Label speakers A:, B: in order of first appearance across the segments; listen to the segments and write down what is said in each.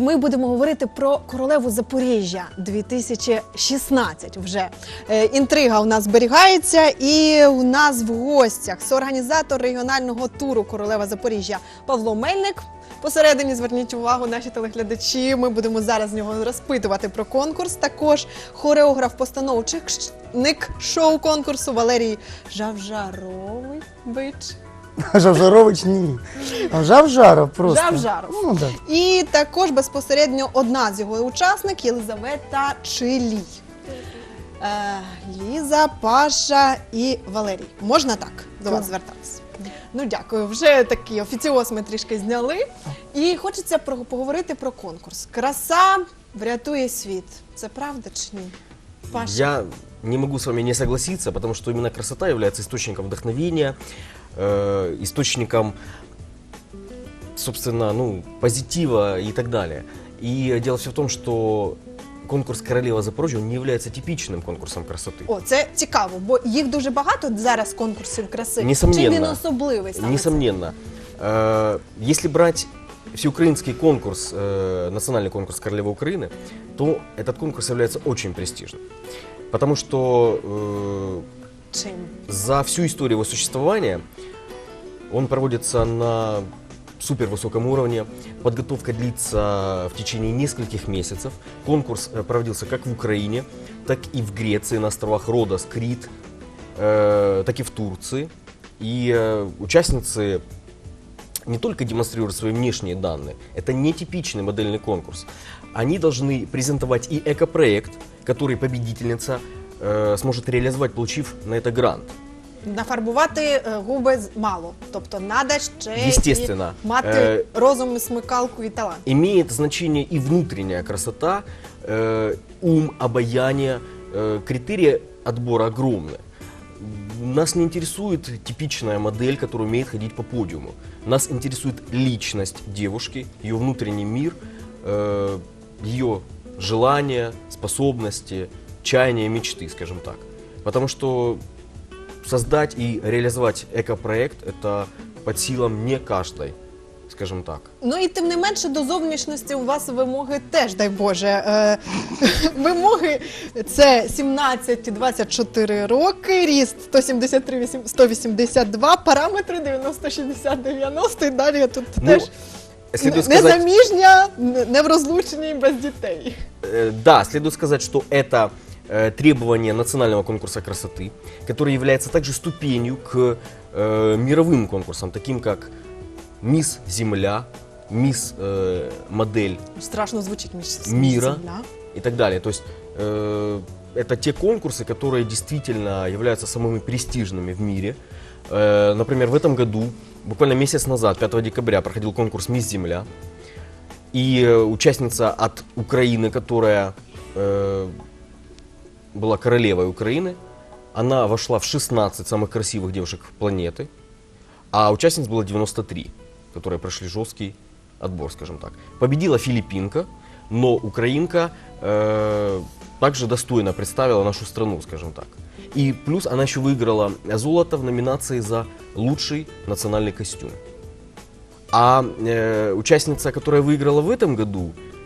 A: ми будемо говорити про королеву Запоріжжя 2016 вже. Е, Інтрига у нас зберігається, і у нас в гостях соорганізатор регіонального туру Королева Запоріжжя Павло Мельник. Посередині зверніть увагу, наші телеглядачі. Ми будемо зараз з нього розпитувати про конкурс. Також хореограф постановчик шоу конкурсу Валерій Жавжарович.
B: Жавжарович ні. А Жавжаров просто.
A: Жавжаров.
B: Ну, да.
A: І також безпосередньо одна з його учасників Єлизавета Чилій. Е, Ліза, Паша і Валерій. Можна так до вас звертатися? Ну дякую. Вже такий офіціоз ми трішки зняли. І хочеться про, поговорити про конкурс. Краса врятує світ. Це правда чи ні? Паша.
C: Я не могу с вами не согласиться, потому что именно красота является источником вдохновения, э, источником, собственно, ну, позитива и так далее. И дело все в том, что конкурс «Королева Запорожья» он не является типичным конкурсом красоты.
A: О, це цікаво, бо їх дуже багато зараз конкурсів краси.
C: Несомненно.
A: Чим він особливий саме?
C: Несомненно. Э, Если брать всеукраинский конкурс, э, национальный конкурс «Королева Украины», то этот конкурс является очень престижным. Потому что э, За всю историю его существования он проводится на супервысоком уровне. Подготовка длится в течение нескольких месяцев. Конкурс э, проводился как в Украине, так и в Греции, на островах Родос, Крит, э, так и в Турции. И э, участницы не только демонстрируют свои внешние данные, это нетипичный модельный конкурс. Они должны презентовать и экопроект, который победительница э, сможет реализовать, получив на это грант.
A: Нафарбувати е, губи з- мало. Тобто треба ще
C: Естественно.
A: і мати
C: Е,
A: розум, і смикалку і талант.
C: Имеет значение и внутренняя красота, э, ум, обаяние, э, критерии отбора огромные. Нас не интересует типичная модель, которая умеет ходить по подиуму. Нас интересует личность девушки, ее внутренний мир, э, ее желания, способности, чаяния, мечты, скажем так. Потому что создать и реализовать экопроект – это под силам не каждой, скажем так.
A: Ну і тим не менше до зовнішності у вас вимоги теж, дай Боже. Е, вимоги це 17-24 роки, ріст 173 вісім- 182, параметри 90 60 90 і далі тут
C: Ну,
A: теж
C: Следует сказать,
A: незаміжня, н- не в розлученні без дітей.
C: Э, Да, следует сказать, что это э, требование национального конкурса красоты, который является также ступенью к э, мировым конкурсам, таким как Мисс Земля, Мисс э, Модель
A: Страшно між
C: Міра.
A: земля.
C: и так далее. То есть э, это те конкурсы, которые действительно являются самыми престижными в мире. Э, например, в этом году, буквально месяц назад, 5 декабря, проходил конкурс «Мисс Земля». И э, участница от Украины, которая э, была королевой Украины, она вошла в 16 самых красивых девушек планеты, а участниц было 93, которые прошли жесткий отбор, скажем так. Победила филиппинка, но украинка э, также достойно представила нашу страну, скажем так. И плюс она еще выиграла золото в номинации за лучший национальный костюм. А э, участница, которая выиграла в этом году, э,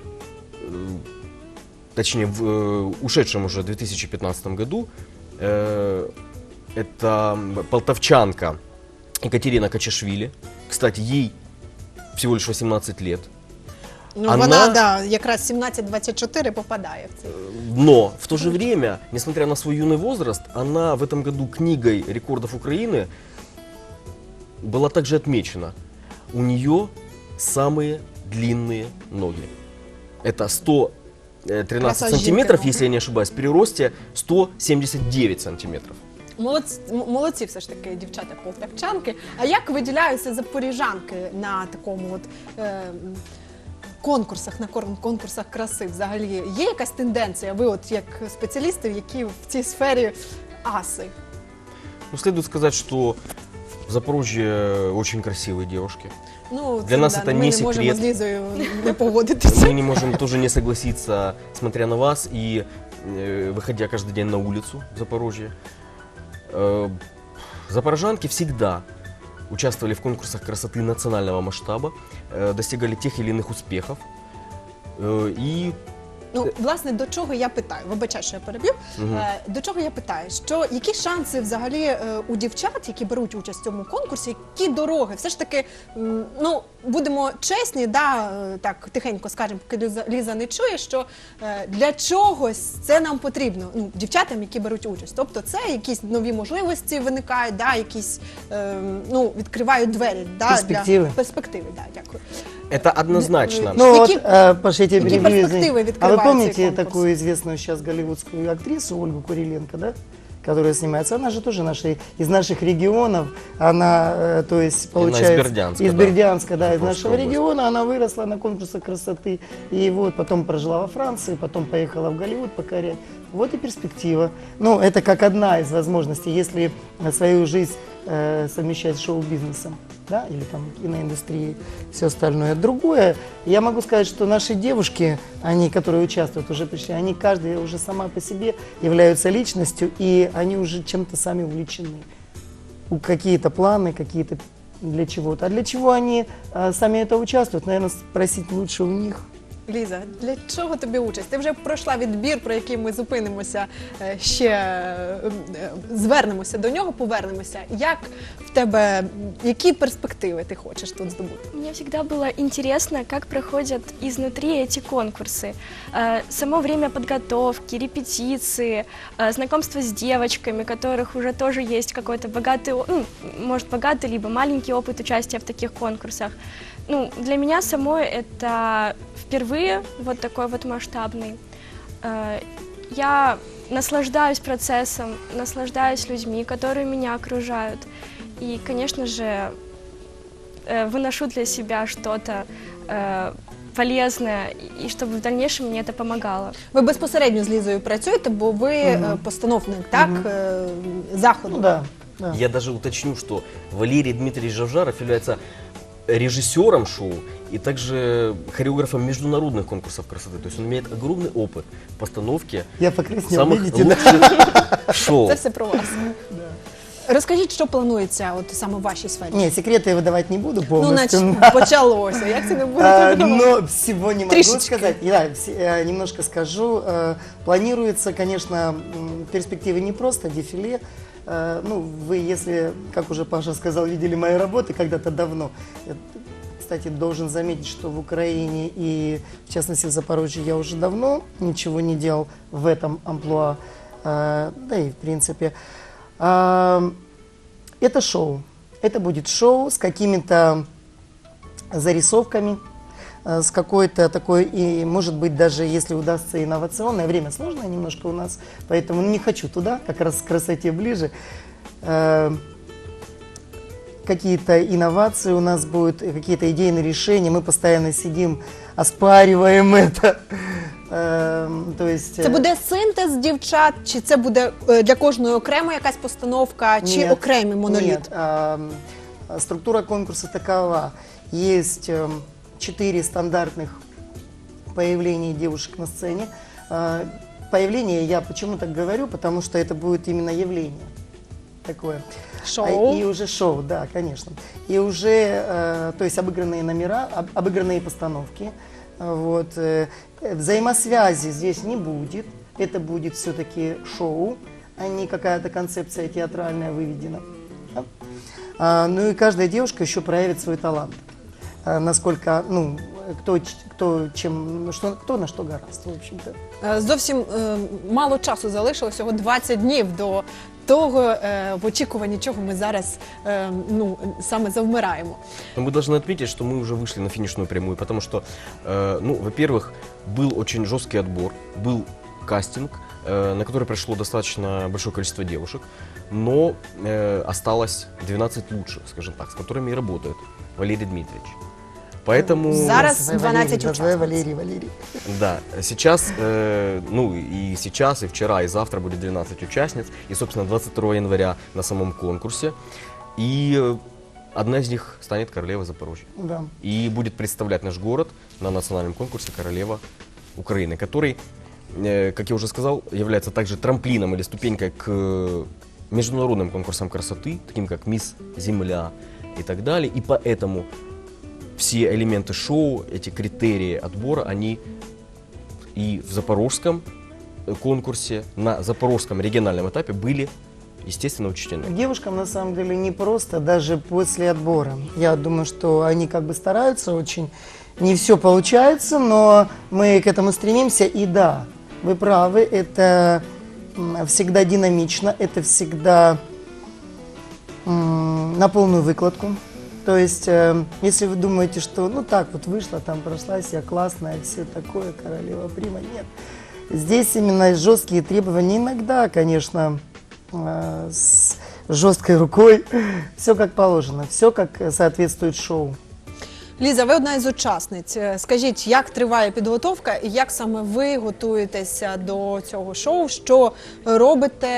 C: точнее в э, ушедшем уже 2015 году, э, это полтовчанка Екатерина Качашвили. Кстати, ей всего лишь 18 лет.
A: Ну,
C: Вона-
A: вона да, якраз 17-24 попадає в цей.
C: Но в то же время, несмотря на свой юный возраст, она в этом году книгой рекордов Украины была также отмечена. У нее самые длинные ноги. Это 113
A: Краса
C: сантиметров, если я не ошибаюсь, при росте 179 сантиметров.
A: Молодці, молодці все ж таки дівчата полтавчанки. А як виділяються запоріжанки на такому от е, конкурсах, на конкурсах краси взагалі? Є якась тенденція? Ви, от як спеціалісти, які в цій сфері аси?
C: Ну, следует сказать, что в Запорожье очень красивые девушки.
A: Ну,
C: Для нас це
A: ми
C: не
A: не можемо
C: секрет.
A: з Лізою не погодитися.
C: Мы не можем тоже не согласиться, смотря на вас и э, выходя каждый день на улицу в Запорожье. Э, Запорожанки всегда участвовали в конкурсах красоты национального масштаба, э, достигали тех или иных успехов. Э, И
A: Ну, власне, до чого я питаю? Вибачай, що я переб'ю. Е, До чого я питаю? Що які шанси взагалі е, у дівчат, які беруть участь в цьому конкурсі, які дороги? Все ж таки, ну будемо чесні, да, е, так тихенько скажемо, поки Ліза, не чує, що для чогось це нам потрібно. Ну, дівчатам, які беруть участь. Тобто, це якісь нові можливості виникають, да, якісь е, ну відкривають двері да,
B: Перспективи.
A: для перспективи. Да, дякую.
C: Это однозначно.
A: Ну,
B: вот, э, Паша, я тебя
A: какие
B: перебью,
A: перспективы.
B: А вы помните
A: конкурс?
B: такую известную сейчас голливудскую актрису Ольгу Куриленко, да? которая снимается, она же тоже наша, из наших регионов, она, э, то есть,
C: Она из
B: получается...
C: Бердянска,
B: Из
C: да.
B: Бердянска, да, из нашего
C: область.
B: региона, она выросла на конкурсах красоты, и вот потом прожила во Франции, потом поехала в Голливуд покорять. Вот и перспектива. Ну, это как одна из возможностей, если э, свою жизнь э, совмещать с шоу-бизнесом, да, или там киноиндустрией, все остальное. Другое, я могу сказать, что наши девушки, они, которые участвуют, уже пришли, они каждая уже сама по себе являются личностью, и они уже чем-то сами увлечены. У- Какие-то планы, какие-то для чего-то. А для чего они э, сами это участвуют, наверное, спросить лучше у них.
A: Ліза, для чого тобі участь? Ти вже пройшла відбір, про який ми зупинимося е, ще е, е, звернемося до нього, повернемося. Як в тебе м, які перспективи ти хочеш тут здобути?
D: Мне всегда было интересно, как проходят изнутри эти конкурсы. Э, Само время подготовки, репетиции, э, знакомство с девочками, у которых уже тоже есть какой-то богатый, о- ну, может, богатый либо маленький опыт участия в таких конкурсах. Ну, для меня самой это впервые вот такой вот масштабный. Э, Я наслаждаюсь процессом, наслаждаюсь людьми, которые меня окружают. И, конечно же, э, выношу для себя что-то э, полезное, и- и чтобы в дальнейшем мне это помогало.
A: Ви безпосередньо з Лізою працюєте, бо ви е, постановник так е, заходу.
B: Ну да, да.
C: Я даже уточню, что Валерий Дмитриевич Жавжаров является режиссером шоу и также хореографом международных конкурсов красоты. То есть он имеет огромный опыт в постановке
B: Я покраснел,
C: самых
B: видите, да?
C: лучших шоу.
A: Це все про вас. Розкажіть, що планується от саме в вашій сфері?
B: Не, секреты я выдавать не буду
A: Ну,
B: полностью.
A: нач... почалося. Як це не буде?
B: А,
A: так?
B: но всего не могу
A: Трішечки.
B: сказать. Да, все- э, немножко скажу. Э, Планируется, конечно, м, перспективы не просто, дефиле. Э, Ну, вы, если, как уже Паша сказал, видели мои работы когда-то давно. Кстати, должен заметить, что в Украине и, в частности, в Запорожье я уже давно ничего не делал в этом амплуа. Э, Да и, в принципе, а, это шоу. Это будет шоу с какими-то зарисовками, с какой-то такой, и может быть даже если удастся инновационное, время сложное немножко у нас, поэтому не хочу туда, как раз к красоте ближе. Э, Какие-то инновации у нас будут, э, какие-то идейные решения, мы постоянно сидим, оспариваем это. Э, То есть...
A: Це
B: э,
A: буде синтез дівчат, чи це буде е, для кожної окремо якась постановка, чи
B: Нет,
A: окремий моноліт?
B: Нет, ам, а, структура конкурса такова. Есть эм, четыре стандартных появления девушек на сцене. А, Появление я почему так говорю, потому что это будет именно явление такое.
A: Шоу.
B: А, И уже шоу, да, конечно. И уже, э, то есть обыгранные номера, об- обыгранные постановки. А, Вот. э, Взаимосвязи здесь не будет. Это будет все-таки шоу, а не какая-то концепция театральная выведена. Да? А, ну и каждая девушка еще проявит свой талант. А, насколько, ну, кто, ч- кто, чем, что, кто на что гораст, в общем-то.
A: Е, Зовсім е, мало часу залишилось, всього 20 днів до того, е, в очікуванні чого ми зараз е, ну, саме завмираємо.
C: Но мы должны отметить, что мы уже вышли на финишную прямую, потому что, э, ну, во-первых, был очень жесткий отбор, был кастинг, э, на который пришло достаточно большое количество девушек, но э, осталось 12 лучших, скажем так, с которыми и работает Валерий Дмитриевич. Поэтому,
A: Зараз
B: Называй
A: 12
B: Валерий, называй
A: участниц.
B: Валерий, Валерий.
C: да, сейчас, э, ну, и сейчас, и вчера, и завтра будет 12 участниц, и, собственно, 22 января на самом конкурсе, и э, одна из них станет королевой Запорожья.
B: Да.
C: и будет представлять наш город на национальном конкурсе «Королева Украины», который, э, как я уже сказал, является также трамплином или ступенькой к э, международным конкурсам красоты, таким как «Мисс Земля» и так далее. И поэтому все элементы шоу, эти критерии отбора, они и в запорожском э, конкурсе, на запорожском региональном этапе были, естественно, учтены.
B: Девушкам на самом деле не просто даже после отбора. Я думаю, что они как бы стараются очень. Не все получается, но мы к этому стремимся. И да, вы правы, это всегда динамично, это всегда на полную выкладку. То есть, э, если вы думаете, что ну так вот вышла, там прошлась, я классная, все такое, королева прима, нет. Здесь именно жесткие требования. Иногда, конечно, э, с жесткой рукой. Все как положено, все как э, соответствует шоу.
A: Ліза, ви одна із учасниць. Е, Скажіть, як триває підготовка і як саме ви готуєтеся до цього шоу? Що робите?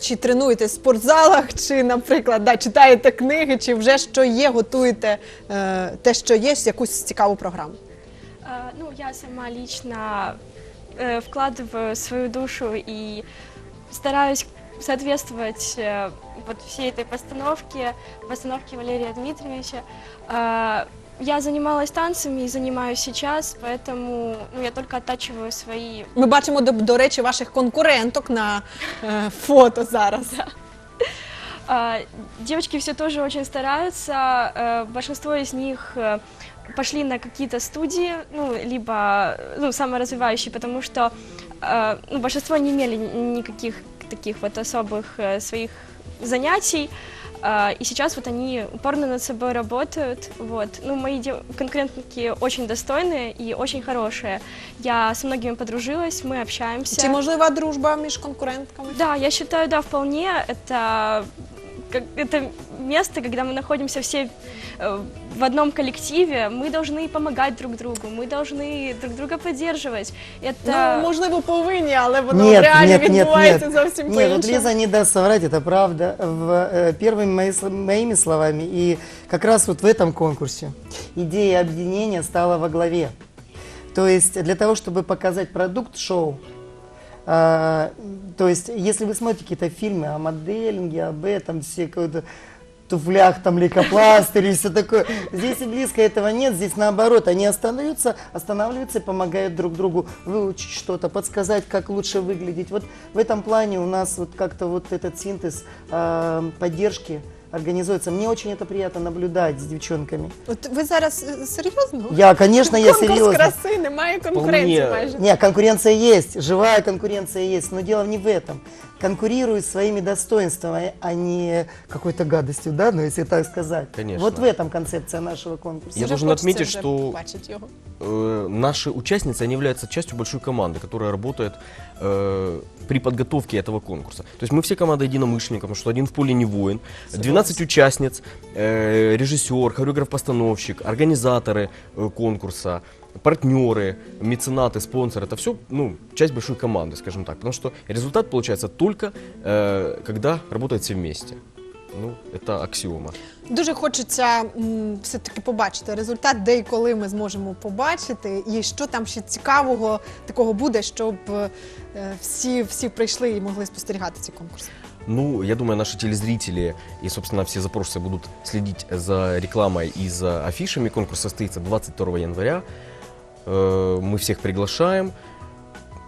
A: Чи тренуєтесь в спортзалах, чи, наприклад, да, читаєте книги, чи вже що є, готуєте е, те, що є, якусь цікаву програму?
D: Э, Ну, я сама лично э, вкладываю свою душу и стараюсь соответствовать э, вот всей этой постановке, постановке Валерия Дмитриевича. Э, Я занималась танцами и занимаюсь сейчас, поэтому ну, я только оттачиваю свои
A: Ми бачимо, до, до речі, ваших конкуренток на е, фото зараз.
D: А, Девочки все тоже очень стараются. э, Большинство из них э, пошли на какие-то студии, ну, либо ну, саморазвивающие, потому что э, ну, большинство не имели ни- никаких таких вот особых э, своих занятий. А, И сейчас вот они упорно над собой работают. Вот. Ну, мои дев- конкурентки очень достойные и очень хорошие. Я с многими подружилась, мы общаемся.
A: Чи можлива дружба між конкурентками?
D: Да, я считаю, да, вполне. Это, как, это место, когда мы находимся все э, в одном коллективе, мы должны помогать друг другу, мы должны друг друга поддерживать. Это...
A: Ну, можливо, повинні, але воно
B: Нет,
A: реально
B: нет, нет,
A: відбувається
B: нет.
A: зовсім
B: Нет, вот
A: по-іншому.
B: Лиза не даст соврать, это правда. В, э, первыми мои сл- моими словами, и как раз вот в этом конкурсе идея объединения стала во главе. То есть для того, чтобы показать продукт шоу, а, то есть если вы смотрите какие-то фильмы о моделинге, об этом, все какой-то туфлях, там, лейкопластыре и все такое. Здесь и близко этого нет, здесь наоборот, они останавливаются, останавливаются и помогают друг другу выучить что-то, подсказать, как лучше выглядеть. Вот в этом плане у нас вот как-то вот этот синтез э, поддержки организуется. Мне очень это приятно наблюдать с девчонками.
A: От ви зараз е, серйозно?
B: Я, конечно, я
A: Конкурс
B: серьезно.
A: краси, немає конкуренції
C: Вполне.
A: майже.
B: Не, конкуренция есть, живая конкуренция есть, но дело не в этом. Конкурируют своими достоинствами, а не какой-то гадостью, да, ну если так сказать.
C: Конечно.
B: Вот в этом концепция нашего конкурса.
C: Я
A: Вже
C: должен
A: хочеться
C: отметить,
A: вже
C: что
A: побачити його.
C: э, наши участницы, они являются частью большой команды, которая работает э, при подготовке этого конкурса. То есть мы все команда единомышленников, потому что один в поле не воин. 12 участниц, э, режиссер, хореограф-постановщик, организаторы э, конкурса, партнеры, меценаты, спонсоры. Это все ну, часть большой команды, скажем так. Потому что результат получается только, э, когда работают все вместе. Ну, это аксиома.
A: Дуже хочеться м, все-таки побачити результат, де і коли ми зможемо побачити, і що там ще цікавого такого буде, щоб е, всі, всі прийшли і могли спостерігати ці конкурси.
C: Ну, я думаю, наши телезрители и, собственно, все запорожцы будут следить за рекламой и за афишами. Конкурс состоится 22 января. Э, Мы всех приглашаем.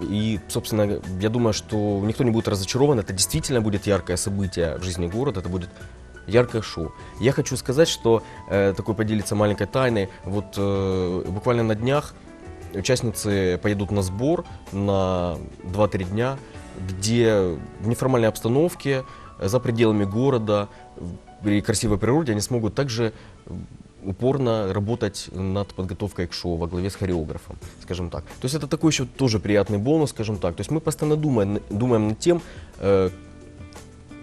C: И, собственно, я думаю, что никто не будет разочарован. Это действительно будет яркое событие в жизни города. Это будет яркое шоу. Я хочу сказать, что э, такой поделиться маленькой тайной. Вот э, буквально на днях участницы поедут на сбор на 2-3 дня, Где в неформальной обстановке, э, за пределами города, при красивой природе они смогут также э, упорно работать над подготовкой к шоу во главе с хореографом, скажем так. То есть это такой еще тоже приятный бонус, скажем так. То есть мы постоянно думаем, думаем над тем, э,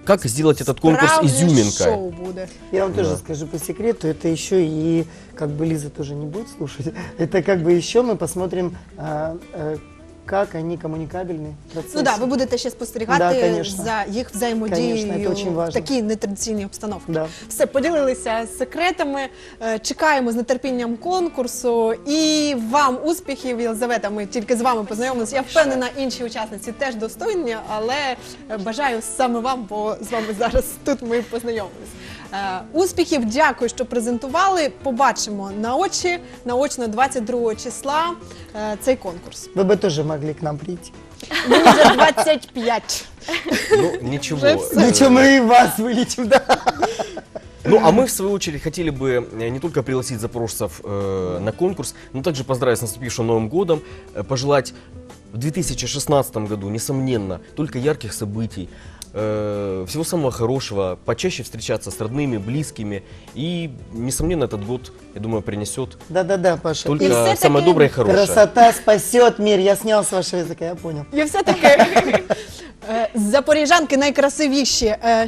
C: как сделать этот конкурс
A: Справжнє
C: изюминкой.
A: шоу буде.
B: Я вам тоже
C: Да.
B: скажу по секрету, это еще и, как бы Лиза тоже не будет слушать, это как бы еще мы посмотрим, а, э, как они коммуникабельны. в процессе.
A: Ну да, ви будете ще спостерігати
B: Да, конечно.
A: за їх
B: Конечно,
A: взаємодією
B: це дуже
A: в
B: важно.
A: такій нетрадиційній обстановці.
B: Да.
A: Все, поділилися секретами. Е, Чекаємо з нетерпінням конкурсу. І вам успіхів, Єлизавета. Ми тільки з вами познайомилися. Я впевнена, інші учасниці теж достойні, але е, бажаю саме вам, бо з вами зараз тут ми познайомилися. Е, Успіхів, дякую, що презентували. Побачимо на очі, наочно 22 числа е, цей конкурс.
B: Вы бы тоже могли к нам прийти.
A: Мені вже 25.
C: Ну, ничего.
A: Уже всё.
C: Э,
B: Ничего, мы и вас вылечим, да.
C: Ну, а мы, в свою очередь, хотели бы э, не только пригласить запорожцев э, на конкурс, но также поздравить с наступившим Новым годом, э, пожелать в 2016 году, несомненно, только ярких событий, э, всего самого хорошего, почаще встречаться с родными, близкими. И, несомненно, этот год, я думаю, принесет
B: Да-да-да, Паша.
C: только
A: И всё-таки
C: самое доброе и хорошее.
B: Красота спасет мир. Я снял с вашего языка, я понял.
A: І все-таки е, запоріжанки найкрасивіші. Е,